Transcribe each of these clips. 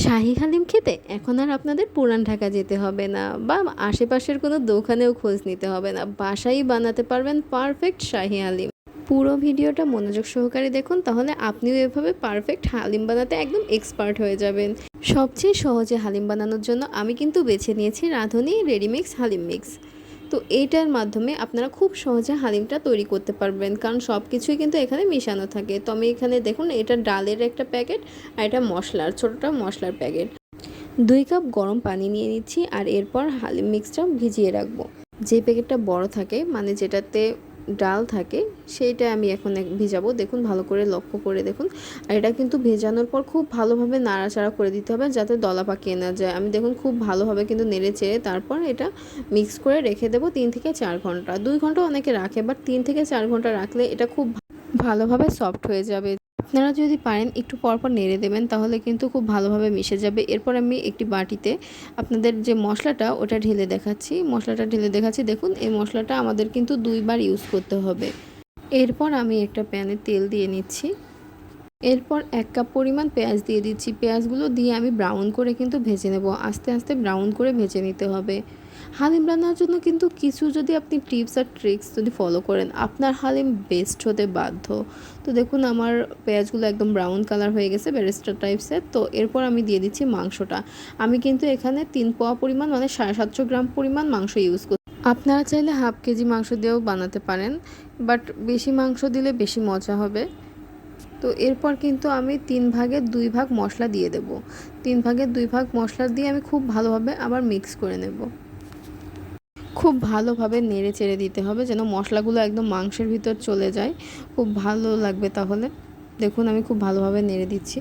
শাহি হালিম খেতে এখন আর আপনাদের পুরান ঢাকা যেতে হবে না বা আশেপাশের কোনো দোকানেও খোঁজ নিতে হবে না। বাসায় বানাতে পারবেন পারফেক্ট শাহি হালিম পুরো ভিডিওটা মনোযোগ সহকারে দেখুন, তাহলে আপনিও এভাবে পারফেক্ট হালিম বানাতে একদম এক্সপার্ট হয়ে যাবেন। সবচেয়ে সহজে হালিম বানানোর জন্য আমি কিন্তু বেছে নিয়েছি রাঁধুনি রেডিমিক্স হালিম মিক্স তো এইটার মাধ্যমে আপনারা খুব সহজে হালিমটা তৈরি করতে পারবেন। কারণ সব কিছুই কিন্তু এখানে মিশানো থাকে। তো আমি এখানে দেখুন, এটা ডালের একটা প্যাকেট আর এটা মশলার, ছোটোটা মশলার প্যাকেট। দুই কাপ গরম পানি নিয়ে নিচ্ছি আর এরপর হালিম মিক্সটা ভিজিয়ে রাখব। যে প্যাকেটটা বড় থাকে মানে যেটাতে ডাল থাকে, সেইটা আমি এখন ভিজাবো। দেখুন, ভালো করে লক্ষ্য করে দেখুন। আর এটা কিন্তু ভেজানোর পর খুব ভালোভাবে নাড়াচাড়া করে দিতে হবে যাতে দলা পাকিয়ে না যায়। আমি দেখুন, খুব ভালোভাবে কিন্তু নেড়ে চেড়ে তারপর এটা মিক্স করে রেখে দেবো তিন থেকে চার ঘণ্টা। দুই ঘণ্টা অনেকে রাখে, বাট তিন থেকে চার ঘণ্টা রাখলে এটা খুব ভালোভাবে সফট হয়ে যাবে। আপনারা যদি পারেন, একটু পরপর নেড়ে দেবেন, তাহলে কিন্তু খুব ভালোভাবে মিশে যাবে। এরপর আমি একটি বাটিতে আপনাদের যে মশলাটা, ওটা ঢেলে দেখাচ্ছি। মশলাটা ঢেলে দেখাচ্ছি। দেখুন, এই মশলাটা আমাদের কিন্তু দুইবার ইউজ করতে হবে। এরপর আমি একটা প্যানে তেল দিয়ে নিচ্ছি। এরপর এক কাপ পরিমাণ পেঁয়াজ দিয়ে দিচ্ছি। পেঁয়াজগুলো দিয়ে আমি ব্রাউন করে কিন্তু ভেজে নেব। আস্তে আস্তে ব্রাউন করে ভেজে নিতে হবে। হালিম রান্নার জন্য কিন্তু কিছু যদি আপনি টিপস আর ট্রিক্স যদি ফলো করেন, আপনার হালিম বেস্ট হতে বাধ্য। তো দেখুন, আমার পেঁয়াজগুলো একদম ব্রাউন কালার হয়ে গেছে ব্যারেস্টার টাইপসের তো এরপর আমি দিয়ে দিচ্ছি মাংসটা। আমি কিন্তু এখানে তিন পোয়া পরিমাণ মানে সাড়ে সাতশো গ্রাম পরিমাণ মাংস ইউজ করি আপনারা চাইলে হাফ কেজি মাংস দিয়েও বানাতে পারেন বাট বেশি মাংস দিলে বেশি মজা হবে। তো এরপর কিন্তু আমি তিন ভাগের দুই ভাগ মশলা দিয়ে দেব। তিন ভাগের দুই ভাগ মশলা দিয়ে আমি খুব ভালোভাবে আবার মিক্স করে নেব। খুব ভালোভাবে নেড়ে চেড়ে দিতে হবে যেন মশলাগুলো একদম মাংসের ভিতর চলে যায়। খুব ভালো লাগবে তাহলে। দেখুন, আমি খুব ভালোভাবে নেড়ে দিচ্ছি।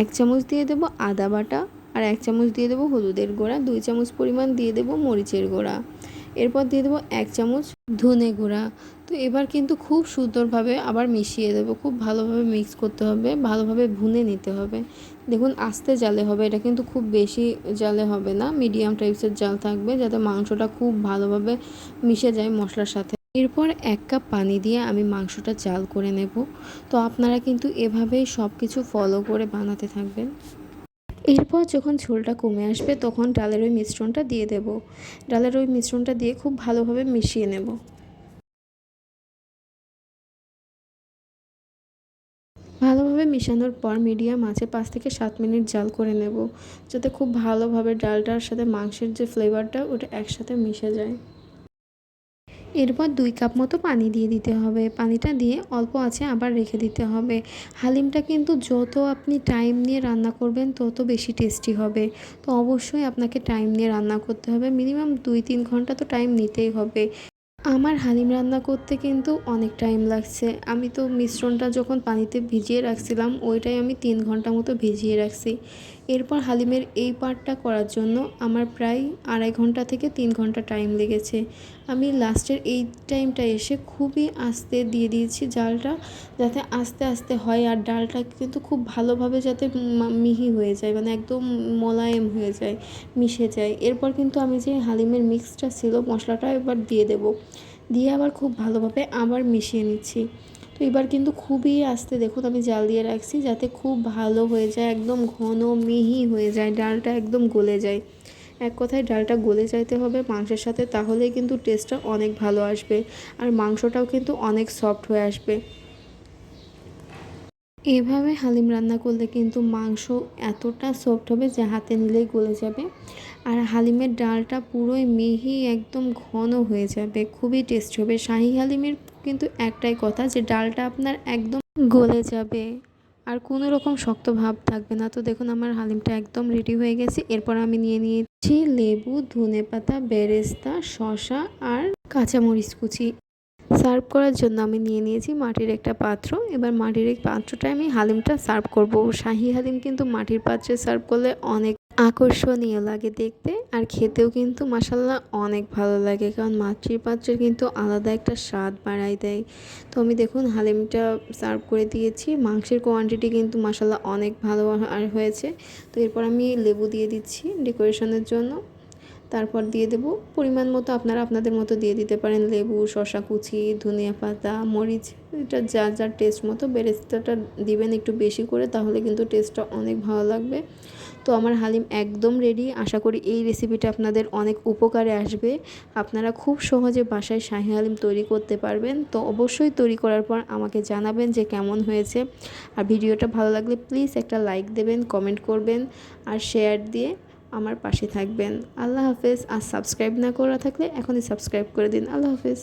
এক চামচ দিয়ে দেবো আদা বাটা আর এক চামচ দিয়ে দেবো হলুদের গোড়া, দুই চামচ পরিমাণ দিয়ে দেবো মরিচের গোড়া। এরপর দিয়ে দেবো এক চামচ ধনে গুঁড়া। তো এবার কিন্তু খুব সুন্দরভাবে আবার মিশিয়ে দেবো। খুব ভালোভাবে মিক্স করতে হবে, ভালোভাবে ভুনে নিতে হবে। দেখুন, আস্তে জালে হবে। এটা কিন্তু খুব বেশি জালে হবে না। মিডিয়াম টাইপসের জাল থাকবে যাতে মাংসটা খুব ভালোভাবে মিশে যায় মশলার সাথে। এরপর এক কাপ পানি দিয়ে আমি মাংসটা জাল করে নেব। তো আপনারা কিন্তু এভাবেই সব কিছু ফলো করে বানাতে থাকবেন। এরপর যখন ঝোলটা কমে আসবে তখন ডালের ওই মিশ্রণটা দিয়ে দেব। ডালের ওই মিশ্রণটা দিয়ে খুব ভালোভাবে মিশিয়ে নেব। ভালোভাবে মিশানোর পর মিডিয়াম আছে পাঁচ থেকে সাত মিনিট জাল করে নেব, যাতে খুব ভালোভাবে ডালটার সাথে মাংসের যে ফ্লেভারটা ওটা একসাথে মিশে যায়। এরপর দুই কাপ মতো পানি দিয়ে দিতে হবে। পানিটা দিয়ে অল্প আছে আবার রেখে দিতে হবে। হালিমটা কিন্তু যত আপনি টাইম নিয়ে রান্না করবেন, তত বেশি টেস্টি হবে। তো অবশ্যই আপনাকে টাইম নিয়ে রান্না করতে হবে। মিনিমাম দুই তিন ঘণ্টা তো টাইম নিতেই হবে। আমার হালিম রান্না করতে কিন্তু অনেক টাইম লাগছে। আমি তো মিশ্রণটা যখন পানিতে ভিজিয়ে রাখছিলাম, ওইটাই আমি তিন ঘণ্টা মতো ভিজিয়ে রাখছি। এরপর হালিমের এই পার্টটা করার জন্য আমার প্রায় আড়াই ঘণ্টা থেকে তিন ঘণ্টা টাইম লেগেছে। আমি লাস্টের এই টাইমটা এসে খুবই আস্তে দিয়ে দিয়েছি জালটা যাতে আস্তে আস্তে হয় আর ডালটা কিন্তু খুব ভালোভাবে যাতে মিহি হয়ে যায় মানে একদম মোলায়েম হয়ে যায়, মিশে যায়। এরপর কিন্তু আমি যে হালিমের মিক্সটা ছিল মশলাটা এবার দিয়ে দেব। দিয়ে আবার খুব ভালোভাবে আবার মিশিয়ে নিচ্ছি। তো এবার কিন্তু খুবই আস্তে দেখুন আমি জাল দিয়ে রাখছি যাতে খুব ভালো হয়ে যায়, একদম ঘন মিহি হয়ে যায়, ডালটা একদম গলে যায়। এক কথায় ডালটা গলে যাইতে হবে মাংসের সাথে তাহলেই কিন্তু টেস্টটা অনেক ভালো আসবে আর মাংসটাও কিন্তু অনেক সফট হয়ে আসবে। এভাবে হালিম রান্না করলে কিন্তু মাংস এতটা সফট হবে যে হাতে নিলেই গলে যাবে আর হালিমের ডালটা পুরোই মিহি একদম ঘন হয়ে যাবে, খুবই টেস্ট হবে। শাহি হালিমের কিন্তু একটাই কথা যে ডালটা আপনার একদম গলে যাবে। আর কোনো রকম শক্ত ভাব থাকবে না। তো দেখুন আমার হালিমটা একদম রেডি হয়ে গেছে। এরপর আমি নিয়ে নিয়েছি লেবু ধনেপাতা বেরেস্তা, শসা আর কাঁচামরিচ কুচি। সার্ভ করার জন্য আমি নিয়ে নিয়েছি মাটির একটা পাত্র। এবার মাটির এই পাত্রটায় আমি হালিমটা সার্ভ করব। শাহি হালিম কিন্তু মাটির পাত্রে সার্ভ করলে অনেক আকর্ষণীয় লাগে দেখতে আর খেতেও কিন্তু মাসাল্লাহ অনেক ভালো লাগে। কারণ মাটির পাত্রের কিন্তু আলাদা একটা স্বাদ বাড়াই দেয়। তো আমি দেখুন হালিমটা সার্ভ করে দিয়েছি। মাংসের কোয়ান্টিটি কিন্তু মাসাল্লাহ অনেক ভালো আর হয়েছে। তো এরপর আমি লেবু দিয়ে দিচ্ছি ডেকোরেশনের জন্য। তারপর দিয়ে দেব পরিমাণ মতো, আপনারা আপনাদের মতো দিয়ে দিতে পারেন। লেবু শশা কুচি, ধনিয়া পাতা, মরিচ, এটা যার যার টেস্ট মতো, বেরেস্তাটা দিবেন একটু বেশি করে, তাহলে কিন্তু টেস্টটা অনেক ভালো লাগবে। তো আমার হালিম একদম রেডি আশা করি এই রেসিপিটা আপনাদের অনেক উপকারে আসবে। আপনারা খুব সহজে বাসায় শাহি হালিম তৈরি করতে পারবেন। তো অবশ্যই তৈরি করার পর আমাকে জানাবেন যে কেমন হয়েছে। আর ভিডিওটা ভালো লাগলে প্লিজ একটা লাইক দেবেন কমেন্ট করবেন আর শেয়ার দিয়ে আমার পাশে থাকবেন। আল্লাহ হাফেজ। আর সাবস্ক্রাইব না করা থাকলে এখনই সাবস্ক্রাইব করে দিন। আল্লাহ হাফেজ।